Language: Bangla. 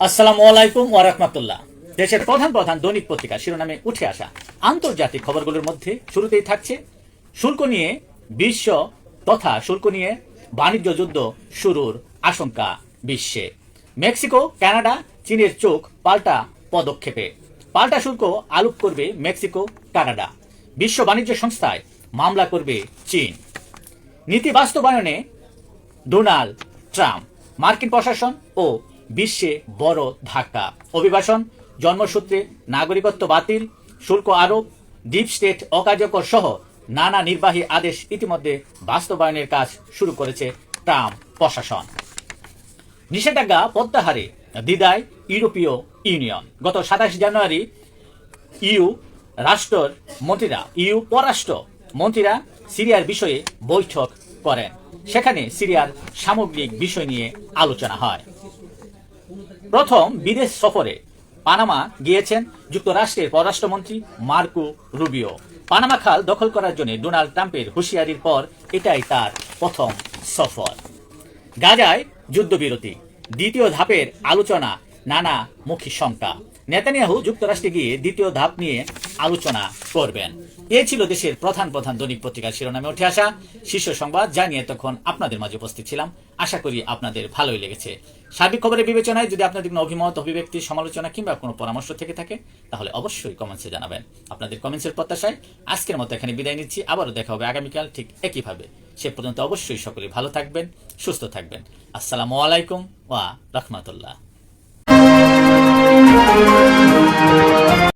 আসসালামু আলাইকুম ওয়ারাহমাতুল্লাহ দেশের প্রধান প্রধান দৈনিক পত্রিকা শিরোনামে উঠে আসা আন্তর্জাতিক খবরগুলোর মধ্যে শুরুতেই থাকছে শুল্ক নিয়ে বিশ্ব তথা শুল্ক নিয়ে বাণিজ্য যুদ্ধ শুরুর আশঙ্কা বিশ্বে। মেক্সিকো, কানাডা, চীনের চোখ পাল্টা পদক্ষেপে। পাল্টা শুল্ক আরোপ করবে মেক্সিকো, কানাডা। বিশ্ব বাণিজ্য সংস্থায় মামলা করবে চীন। নীতি বাস্তবায়নে ডোনাল্ড ট্রাম্প, মার্কিন প্রশাসন ও বিশ্বে বড় ধাক্কা। অভিবাসন, জন্মসূত্রে নাগরিকত্ব বাতিল, শুল্ক আরোপ, ডিপ স্টেট অকার্যকর সহ নানা নির্বাহী আদেশ ইতিমধ্যে বাস্তবায়নের কাজ শুরু করেছে ট্রাম্প প্রশাসন। নিষেধাজ্ঞা প্রত্যাহারে দ্বিধায় ইউরোপীয় ইউনিয়ন। গত সাতাশ জানুয়ারি ইউ রাষ্ট্র মন্ত্রীরা, ইউ পররাষ্ট্র মন্ত্রীরা সিরিয়ার বিষয়ে বৈঠক করেন। সেখানে সিরিয়ার সামগ্রিক বিষয় নিয়ে আলোচনা হয়। প্রথম বিদেশ সফরে পানামা গিয়েছেন যুক্তরাষ্ট্রের পররাষ্ট্রমন্ত্রী মার্কো রুবিও। পানামা খাল দখল করার জন্য ডোনাল্ড ট্রাম্পের হুঁশিয়ারির পর এটাই তার প্রথম সফর। গাজায় যুদ্ধবিরতি, দ্বিতীয় ধাপের আলোচনা, নানা মুখী শঙ্কা। নেতানিয়াহু যুক্তরাষ্ট্রে গিয়ে দ্বিতীয় ধাপ নিয়ে আলোচনা করবেন। এ ছিল দেশের প্রধান প্রধান দৈনিক পত্রিকার শিরোনামে উঠে আসা। শীর্ষ সংবাদ জানিয়ে তখন আপনাদের মাঝে উপস্থিত ছিলাম। আশা করি আপনাদের ভালোই লেগেছে। সার্বিক খবরের বিবেচনায় যদি আপনাদের কোনো অভিমত, অভিব্যক্তি, সমালোচনা কিংবা কোনো পরামর্শ থেকে থাকে, তাহলে অবশ্যই কমেন্টসে জানাবেন। আপনাদের কমেন্টসের প্রত্যাশায় আজকের মতো এখানে বিদায় নিচ্ছি। আবারও দেখা হবে আগামীকাল ঠিক একইভাবে। সে পর্যন্ত অবশ্যই সকলে ভালো থাকবেন, সুস্থ থাকবেন। আসসালামু আলাইকুম ওয়া রহমতুল্লাহ। Música